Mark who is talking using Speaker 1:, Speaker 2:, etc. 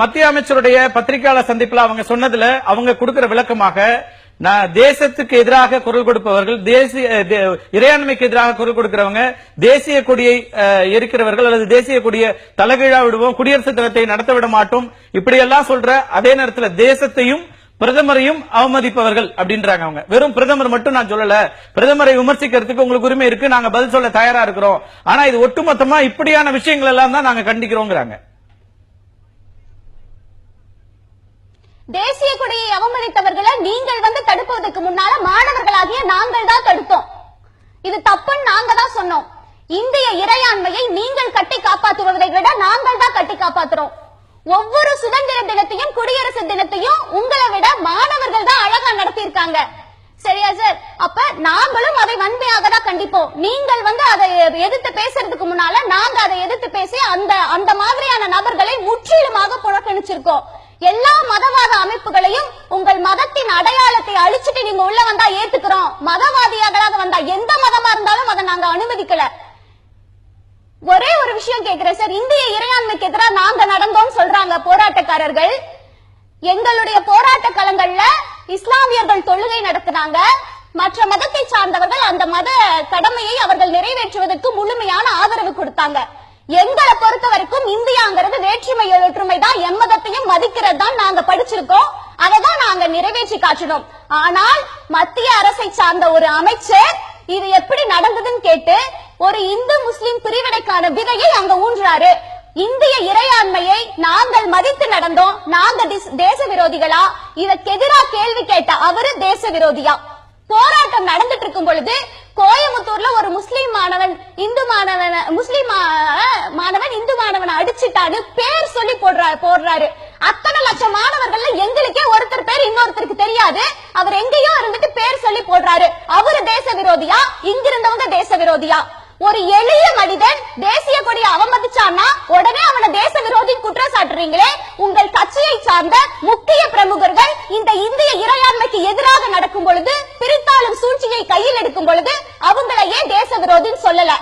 Speaker 1: மத்திய அமைச்சருடைய பத்திரிகையாளர் சந்திப்பில் அவங்க சொன்னதுல அவங்க கொடுக்கிற விளக்கமாக நான் தேசத்துக்கு எதிராக குரல் கொடுப்பவர்கள் தேசிய இறையாண்மைக்கு எதிராக குரல் கொடுக்கிறவங்க தேசிய கொடியை எரிக்கிறவர்கள் அல்லது தேசிய கொடியை தலைகீழா விடுவோம் குடியரசு தினத்தை நடத்த விட மாட்டோம். இப்படியெல்லாம் சொல்ற அதே நேரத்தில் தேசத்தையும் பிரதமரையும் அவமதிப்பவர்கள் அப்படின்றாங்க அவங்க. வெறும் பிரதமர் மட்டும் நான் சொல்லல. பிரதமரை விமர்சிக்கிறதுக்கு உங்களுக்கு உரிமை இருக்கு. நாங்க பதில் சொல்ல தயாரா இருக்கிறோம். ஆனா இது ஒட்டுமொத்தமா இப்படியான விஷயங்கள் எல்லாம் தான் நாங்க கண்டிக்கிறோங்கிறாங்க.
Speaker 2: தேசிய கொடியை அவமதித்தவர்களை நீங்கள் வந்து தடுப்பதற்கு முன்னால மாணவர்களாகிய நாங்கள் தான் தடுத்தோம். இது தப்புன்னு நாங்க தான் சொன்னோம். இந்திய இறையாண்மையை நீங்கள் கட்டி காப்பாற்றுவதை விட நாங்கள் தான் கட்டி காப்பாத்துறோம். ஒவ்வொரு சுதந்திர தினத்தையும் குடியரசு தினத்தையும் உங்களை விட மாணவர்கள் தான் அழகா நடத்தியிருக்காங்க. சரியா சார்? அப்ப நாங்களும் அதை வன்மையாக தான் கண்டிப்போம். நீங்கள் வந்து அதை எதிர்த்து பேசுறதுக்கு முன்னால நாங்க அதை எதிர்த்து பேசி அந்த அந்த மாதிரியான நபர்களை முற்றிலுமாக புறக்கணிச்சிருக்கோம். எல்லா மதவாத அமைப்புகளையும் உங்கள் மதத்தின் அடையாளத்தை அழிச்சிட்டு நீங்க உள்ள வந்தா ஏத்துக்கிறோம். மதவாதியாக வந்தா எந்த மதமா இருந்தாலும் அதை நாங்க அனுமதிக்கல. ஒரே ஒரு விஷயம் கேட்கிறேன் சார். இந்திய இறையாண்மைக்கு எதிராக நாங்க நடந்தோம் சொல்றாங்க போராட்டக்காரர்கள். எங்களுடைய போராட்ட களங்கள்ல இஸ்லாமியர்கள் தொழுகை நடத்தினாங்க. மற்ற மதத்தை சார்ந்தவர்கள் அந்த மத கடமையை அவர்கள் நிறைவேற்றுவதற்கு முழுமையான ஆதரவு கொடுத்தாங்க. எங்களை பொறுத்த வரைக்கும் இந்தியாங்கிறது வேற்றுமை ஒற்றுமை தான். எம்மதத்தையும் மதிக்கிறது தான் நாங்க படிச்சிருக்கோம். அதை தான் நாங்க நிறைவேற்றி காட்டினோம். ஆனால் மத்திய அரசை சார்ந்த ஒரு அமைச்சர் இது எப்படி நடந்ததுன்னு கேட்டு ஒரு இந்து முஸ்லிம் பிரிவினைக்கான விதையை அங்க ஊன்றாரு. இந்திய இறையாண்மையை நாங்கள் மதித்து நடந்தோம். நாங்க தேச விரோதிகளா இதற்கு கேள்வி கேட்ட அவரு தேச விரோதியா போராட்டம் நடந்துட்டு இருக்கும் பொழுது கோயம்புத்தூர்ல ஒரு முஸ்லீம் மாணவன் இந்து மாணவன் முஸ்லீம் மாணவன் இந்து மாணவன் அடிச்சுட்டான்னு பேர் சொல்லி போடுறாரு போடுறாரு. அத்தனை லட்சம் மாணவர்கள்ல எங்களுக்கே ஒருத்தர் பேர் இன்னொருத்தருக்கு தெரியாது. அவர் எங்கேயோ இருந்துட்டு பேர் சொல்லி போடுறாரு. அவரு தேச விரோதியா? இங்கிருந்தவங்க தேச விரோதியா? ஒரு எளிய மனிதன் தேசிய கொடியை அவமதிச்சான்னா உடனே அவனை தேச விரோதி குற்றம் சாட்டுறீங்களே உங்கள் கட்சியை சார்ந்த முக்கிய பிரமுகர்கள் இந்த இந்திய இறையாண்மைக்கு எதிராக நடக்கும் பொழுது பிரித்த சூழ்ச்சியை கையில் எடுக்கும் பொழுது அவங்களை ஏன் தேச விரோதின்னு சொல்லல?